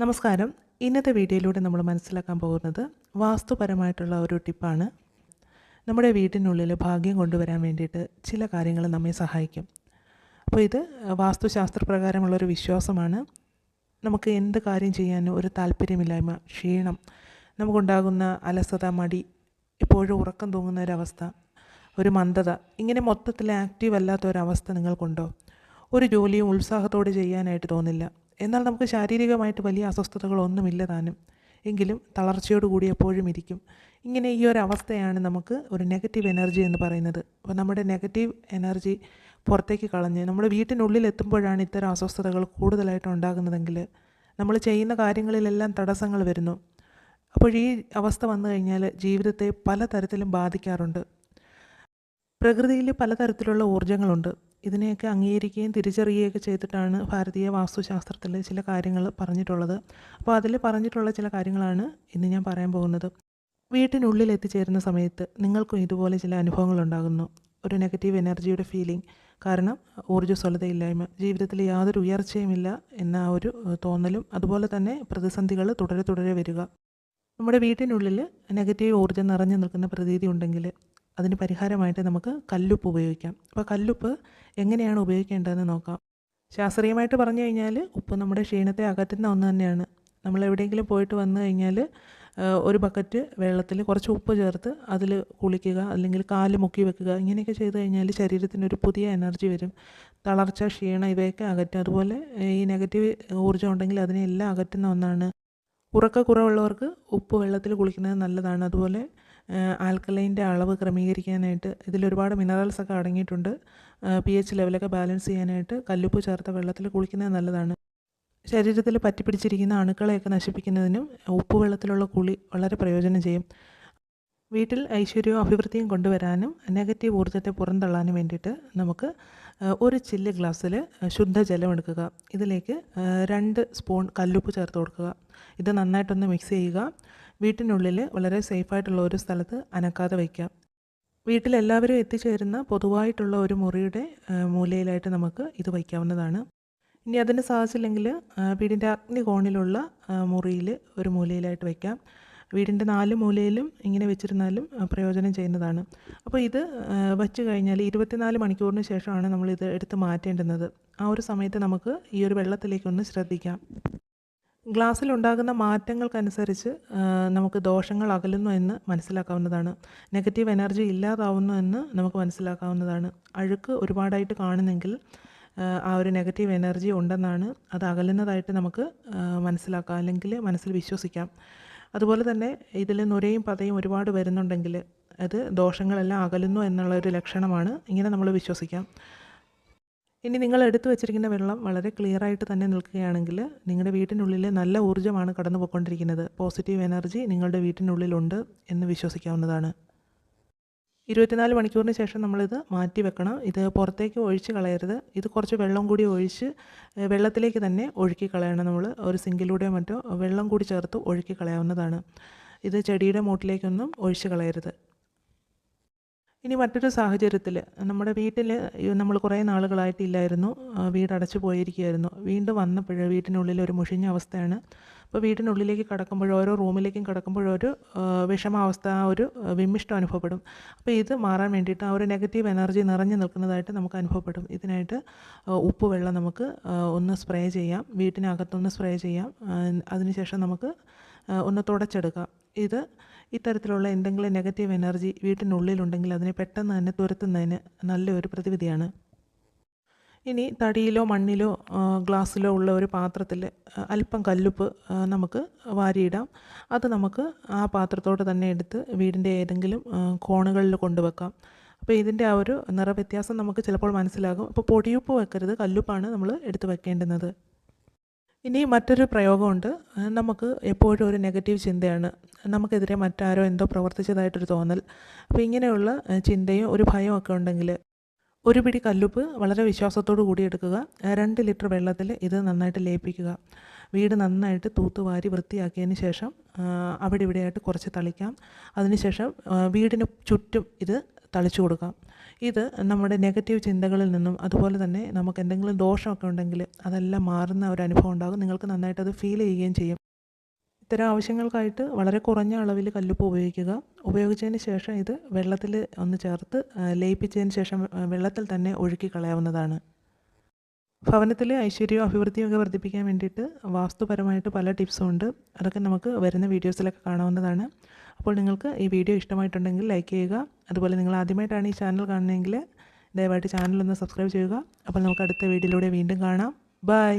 നമസ്കാരം. ഇന്നത്തെ വീഡിയോയിലൂടെ നമ്മൾ മനസ്സിലാക്കാൻ പോകുന്നത് വാസ്തുപരമായിട്ടുള്ള ഒരു ടിപ്പാണ്. നമ്മുടെ വീട്ടിനുള്ളിൽ ഭാഗ്യം കൊണ്ടുവരാൻ വേണ്ടിയിട്ട് ചില കാര്യങ്ങൾ നമ്മെ സഹായിക്കും. അപ്പോൾ ഇത് വാസ്തുശാസ്ത്രപ്രകാരമുള്ളൊരു വിശ്വാസമാണ്. നമുക്ക് എന്ത് കാര്യം ചെയ്യാനും ഒരു താല്പര്യമില്ലായ്മ ക്ഷീണം നമുക്കുണ്ടാകുന്ന അലസത മടി എപ്പോഴും ഉറക്കം തൂങ്ങുന്ന ഒരവസ്ഥ ഒരു മന്ദത ഇങ്ങനെ മൊത്തത്തിൽ ആക്റ്റീവ് അല്ലാത്ത ഒരവസ്ഥ നിങ്ങൾക്കുണ്ടോ? ഒരു ജോലിയും ഉത്സാഹത്തോടെ ചെയ്യാനായിട്ട് തോന്നില്ല. എന്നാൽ നമുക്ക് ശാരീരികമായിട്ട് വലിയ അസ്വസ്ഥതകളൊന്നുമില്ല താനും. എങ്കിലും തളർച്ചയോട് കൂടി എപ്പോഴും ഇരിക്കും. ഇങ്ങനെ ഈ ഒരു അവസ്ഥയാണ് നമുക്ക് ഒരു നെഗറ്റീവ് എനർജി എന്ന് പറയുന്നത്. അപ്പോൾ നമ്മുടെ നെഗറ്റീവ് എനർജി പുറത്തേക്ക് കളഞ്ഞ് നമ്മുടെ വീട്ടിനുള്ളിൽ എത്തുമ്പോഴാണ് ഇത്തരം അസ്വസ്ഥതകൾ കൂടുതലായിട്ട് ഉണ്ടാകുന്നതെങ്കിൽ നമ്മൾ ചെയ്യുന്ന കാര്യങ്ങളിലെല്ലാം തടസ്സങ്ങൾ വരുന്നു. അപ്പോൾ ഈ അവസ്ഥ വന്നു കഴിഞ്ഞാൽ ജീവിതത്തെ പലതരത്തിലും ബാധിക്കാറുണ്ട്. പ്രകൃതിയിൽ പലതരത്തിലുള്ള ഊർജങ്ങളുണ്ട്. ഇതിനെയൊക്കെ അംഗീകരിക്കുകയും തിരിച്ചറിയുകയൊക്കെ ചെയ്തിട്ടാണ് ഭാരതീയ വാസ്തുശാസ്ത്രത്തിൽ ചില കാര്യങ്ങൾ പറഞ്ഞിട്ടുള്ളത്. അപ്പോൾ അതിൽ പറഞ്ഞിട്ടുള്ള ചില കാര്യങ്ങളാണ് ഇന്ന് ഞാൻ പറയാൻ പോകുന്നത്. വീട്ടിനുള്ളിൽ എത്തിച്ചേരുന്ന സമയത്ത് നിങ്ങൾക്കും ഇതുപോലെ ചില അനുഭവങ്ങൾ ഉണ്ടാകുന്നു. ഒരു നെഗറ്റീവ് എനർജിയുടെ ഫീലിംഗ്. കാരണം ഊർജസ്വലതയില്ലായ്മ. ജീവിതത്തിൽ യാതൊരു ഉയർച്ചയുമില്ല എന്ന ഒരു തോന്നലും. അതുപോലെ തന്നെ പ്രതിസന്ധികൾ തുടരെ തുടരെ വരിക. നമ്മുടെ വീട്ടിനുള്ളിൽ നെഗറ്റീവ് ഊർജം നിറഞ്ഞു നിൽക്കുന്ന പ്രതീതി ഉണ്ടെങ്കിൽ അതിന് പരിഹാരമായിട്ട് നമുക്ക് കല്ലുപ്പ് ഉപയോഗിക്കാം. അപ്പോൾ കല്ലുപ്പ് എങ്ങനെയാണ് ഉപയോഗിക്കേണ്ടതെന്ന് നോക്കാം. ശാസ്ത്രീയമായിട്ട് പറഞ്ഞു കഴിഞ്ഞാൽ ഉപ്പ് നമ്മുടെ ക്ഷീണത്തെ അകറ്റുന്ന ഒന്ന് തന്നെയാണ്. നമ്മൾ എവിടെയെങ്കിലും പോയിട്ട് വന്നു കഴിഞ്ഞാൽ ഒരു ബക്കറ്റ് വെള്ളത്തിൽ കുറച്ച് ഉപ്പ് ചേർത്ത് അതിൽ കുളിക്കുക അല്ലെങ്കിൽ കാൽ മുക്കി വെക്കുക ഇങ്ങനെയൊക്കെ ചെയ്തു കഴിഞ്ഞാൽ ശരീരത്തിന് ഒരു പുതിയ എനർജി വരും. തളർച്ച ക്ഷീണം ഇവയൊക്കെ അകറ്റും. അതുപോലെ ഈ നെഗറ്റീവ് ഊർജം ഉണ്ടെങ്കിൽ അതിനെല്ലാം അകറ്റുന്ന ഒന്നാണ്. ഉറക്കക്കുറവുള്ളവർക്ക് ഉപ്പ് വെള്ളത്തിൽ കുളിക്കുന്നത് നല്ലതാണ്. അതുപോലെ ആൽക്കലൈന്റെ അളവ് ക്രമീകരിക്കാനായിട്ട് ഇതിലൊരുപാട് മിനറൽസ് ഒക്കെ അടങ്ങിയിട്ടുണ്ട്. പി എച്ച് ലെവലൊക്കെ ബാലൻസ് ചെയ്യാനായിട്ട് കല്ലുപ്പ് ചേർത്ത വെള്ളത്തിൽ കുളിക്കുന്നത് നല്ലതാണ്. ശരീരത്തിൽ പറ്റിപ്പിടിച്ചിരിക്കുന്ന അണുക്കളെയൊക്കെ നശിപ്പിക്കുന്നതിനും ഉപ്പ് വെള്ളത്തിലുള്ള കുളി വളരെ പ്രയോജനം ചെയ്യും. വീട്ടിൽ ഐശ്വര്യവും അഭിവൃദ്ധിയും കൊണ്ടുവരാനും നെഗറ്റീവ് ഊർജത്തെ പുറന്തള്ളാനും വേണ്ടിയിട്ട് നമുക്ക് ഒരു ചില്ല് ഗ്ലാസ്സിൽ ശുദ്ധജലം എടുക്കുക. ഇതിലേക്ക് രണ്ട് സ്പൂൺ കല്ലുപ്പ് ചേർത്ത് കൊടുക്കുക. ഇത് നന്നായിട്ടൊന്ന് മിക്സ് ചെയ്യുക. വീട്ടിനുള്ളിൽ വളരെ സേഫായിട്ടുള്ള ഒരു സ്ഥലത്ത് അനക്കാതെ വയ്ക്കാം വീട്ടിലെല്ലാവരും എത്തിച്ചേരുന്ന പൊതുവായിട്ടുള്ള ഒരു മുറിയുടെ മൂലയിലായിട്ട് നമുക്ക് ഇത് വയ്ക്കാവുന്നതാണ്. ഇനി അതിന് സാധിച്ചില്ലെങ്കിൽ വീടിന്റെ അഗ്നികോണിലുള്ള മുറിയിൽ ഒരു മൂലയിലായിട്ട് വയ്ക്കാം. വീടിന്റെ നാല് മൂലയിലും ഇങ്ങനെ വെച്ചിരുന്നാലും പ്രയോജനം ചെയ്യുന്നതാണ്. അപ്പോൾ ഇത് വച്ച് കഴിഞ്ഞാൽ ഇരുപത്തിനാല് മണിക്കൂറിന് ശേഷമാണ് നമ്മളിത് എടുത്ത് മാറ്റേണ്ടുന്നത്. ആ ഒരു സമയത്ത് നമുക്ക് ഈ ഒരു വെള്ളത്തിലേക്കൊന്ന് ശ്രദ്ധിക്കാം. ഗ്ലാസ്സിലുണ്ടാകുന്ന മാറ്റങ്ങൾക്കനുസരിച്ച് നമുക്ക് ദോഷങ്ങൾ അകലുന്നു എന്ന് മനസ്സിലാക്കാവുന്നതാണ്. നെഗറ്റീവ് എനർജി ഇല്ലാതാവുന്നു എന്ന് നമുക്ക് മനസ്സിലാക്കാവുന്നതാണ്. അഴുക്ക് ഒരുപാടായിട്ട് കാണുന്നെങ്കിൽ ആ ഒരു നെഗറ്റീവ് എനർജി ഉണ്ടെന്നാണ് അത് അകലുന്നതായിട്ട് നമുക്ക് മനസ്സിലാക്കാം അല്ലെങ്കിൽ മനസ്സിൽ വിശ്വസിക്കാം. അതുപോലെ തന്നെ ഇതിൽ നുരയും പതയും ഒരുപാട് വരുന്നുണ്ടെങ്കിൽ അത് ദോഷങ്ങളെല്ലാം അകലുന്നു എന്നുള്ള ഒരു ലക്ഷണമാണ്. ഇങ്ങനെ നമ്മൾ വിശ്വസിക്കാം. ഇനി നിങ്ങൾ എടുത്തു വെച്ചിരിക്കുന്ന വെള്ളം വളരെ ക്ലിയർ ആയിട്ട് തന്നെ നിൽക്കുകയാണെങ്കിൽ നിങ്ങളുടെ വീട്ടിനുള്ളിൽ നല്ല ഊർജമാണ് കടന്നു പോയിക്കൊണ്ടിരിക്കുന്നത് പോസിറ്റീവ് എനർജി നിങ്ങളുടെ വീട്ടിനുള്ളിലുണ്ട് എന്ന് വിശ്വസിക്കാവുന്നതാണ്. ഇരുപത്തിനാല് മണിക്കൂറിന് ശേഷം നമ്മളിത് മാറ്റി വെക്കണം. ഇത് പുറത്തേക്ക് ഒഴിച്ച് കളയരുത്. ഇത് കുറച്ച് വെള്ളം കൂടി ഒഴിച്ച് വെള്ളത്തിലേക്ക് തന്നെ ഒഴുക്കി കളയണം നമ്മൾ ഒരു സിങ്കിലൂടെയോ മറ്റോ വെള്ളം കൂടി ചേർത്ത് ഒഴുക്കി കളയാവുന്നതാണ്. ഇത് ചെടിയുടെ മൂട്ടിലേക്കൊന്നും ഒഴിച്ച് കളയരുത്. ഇനി മറ്റൊരു സാഹചര്യത്തിൽ നമ്മുടെ വീട്ടിൽ നമ്മൾ കുറേ നാളുകളായിട്ടില്ലായിരുന്നു വീട് അടച്ചു പോയിരിക്കുകയായിരുന്നു. വീണ്ടും വന്നപ്പോൾ വീട്ടിനുള്ളിൽ ഒരു മുഷിഞ്ഞ അവസ്ഥയാണ്. അപ്പോൾ വീടിനുള്ളിലേക്ക് കടക്കുമ്പോൾ ഓരോ റൂമിലേക്കും കടക്കുമ്പോൾ ഒരു വിഷമാവസ്ഥ ആ ഒരു വിമിഷ്ടം അനുഭവപ്പെടും. അപ്പോൾ ഇത് മാറാൻ വേണ്ടിയിട്ട് ആ ഒരു നെഗറ്റീവ് എനർജി നിറഞ്ഞു നിൽക്കുന്നതായിട്ട് നമുക്ക് അനുഭവപ്പെടും. ഇതിനായിട്ട് ഉപ്പ് വെള്ളം നമുക്ക് ഒന്ന് സ്പ്രേ ചെയ്യാം. വീട്ടിനകത്തൊന്ന് സ്പ്രേ ചെയ്യാം. അതിനുശേഷം നമുക്ക് ഒന്ന് തുടച്ചെടുക്കാം. ഇത് ഇത്തരത്തിലുള്ള എന്തെങ്കിലും നെഗറ്റീവ് എനർജി വീട്ടിനുള്ളിലുണ്ടെങ്കിൽ അതിനെ പെട്ടെന്ന് തന്നെ തുരത്തുന്നതിന് നല്ലൊരു പ്രതിവിധിയാണ്. ഇനി തടിയിലോ മണ്ണിലോ ഗ്ലാസ്സിലോ ഉള്ള ഒരു പാത്രത്തിൽ അല്പം കല്ലുപ്പ് നമുക്ക് വാരിയിടാം. അത് നമുക്ക് ആ പാത്രത്തോട് തന്നെ എടുത്ത് വീടിന്റെ ഏതെങ്കിലും കോണുകളിൽ കൊണ്ടുവെക്കാം. അപ്പോൾ ഇതിന്റെ ആ ഒരു നിറവ്യത്യാസം നമുക്ക് ചിലപ്പോൾ മനസ്സിലാകും. അപ്പോൾ പൊടിയുപ്പ് വെക്കരുത് കല്ലുപ്പാണ് നമ്മൾ എടുത്ത് വെക്കേണ്ടുന്നത്. ഇനി മറ്റൊരു പ്രയോഗമുണ്ട്. നമുക്ക് എപ്പോഴും ഒരു നെഗറ്റീവ് ചിന്തയാണ്. നമുക്കെതിരെ മറ്റാരോ എന്തോ പ്രവർത്തിച്ചതായിട്ടൊരു തോന്നൽ. അപ്പോൾ ഇങ്ങനെയുള്ള ചിന്തയും ഒരു ഭയമൊക്കെ ഉണ്ടെങ്കിൽ ഒരു പിടി കല്ലുപ്പ് വളരെ വിശ്വാസത്തോടു കൂടി എടുക്കുക. രണ്ട് ലിറ്റർ വെള്ളത്തിൽ ഇത് നന്നായിട്ട് ലയിപ്പിക്കുക. വീട് നന്നായിട്ട് തൂത്തുവാരി വൃത്തിയാക്കിയതിന് ശേഷം അവിടെ ഇവിടെയായിട്ട് കുറച്ച് തളിക്കാം. അതിനുശേഷം വീടിന് ചുറ്റും ഇത് തളിച്ചു കൊടുക്കാം. ഇത് നമ്മുടെ നെഗറ്റീവ് ചിന്തകളിൽ നിന്നും അതുപോലെ തന്നെ നമുക്ക് എന്തെങ്കിലും ദോഷമൊക്കെ ഉണ്ടെങ്കിൽ അതെല്ലാം മാറുന്ന ഒരു അനുഭവം ഉണ്ടാകും. നിങ്ങൾക്ക് നന്നായിട്ട് അത് ഫീൽ ചെയ്യുകയും ചെയ്യും. ഇത്തരം ആവശ്യങ്ങൾക്കായിട്ട് വളരെ കുറഞ്ഞ അളവിൽ കല്ലുപ്പ് ഉപയോഗിക്കുക. ഉപയോഗിച്ചതിന് ശേഷം ഇത് വെള്ളത്തിൽ ഒന്ന് ചേർത്ത് ലയിപ്പിച്ചതിന് ശേഷം വെള്ളത്തിൽ തന്നെ ഒഴുക്കി കളയാവുന്നതാണ്. ഭവനത്തിലെ ഐശ്വര്യവും അഭിവൃദ്ധിയും ഒക്കെ വർദ്ധിപ്പിക്കാൻ വേണ്ടിയിട്ട് വാസ്തുപരമായിട്ട് പല ടിപ്സും ഉണ്ട്. അതൊക്കെ നമുക്ക് വരുന്ന വീഡിയോസിലൊക്കെ കാണാവുന്നതാണ്. അപ്പോൾ നിങ്ങൾക്ക് ഈ വീഡിയോ ഇഷ്ടമായിട്ടുണ്ടെങ്കിൽ ലൈക്ക് ചെയ്യുക. അതുപോലെ നിങ്ങൾ ആദ്യമായിട്ടാണ് ഈ ചാനൽ കാണുന്നതെങ്കിൽ ദയവായിട്ട് ചാനൽ ഒന്ന് സബ്സ്ക്രൈബ് ചെയ്യുക. അപ്പോൾ നമുക്ക് അടുത്ത വീഡിയോയിലൂടെ വീണ്ടും കാണാം. ബൈ!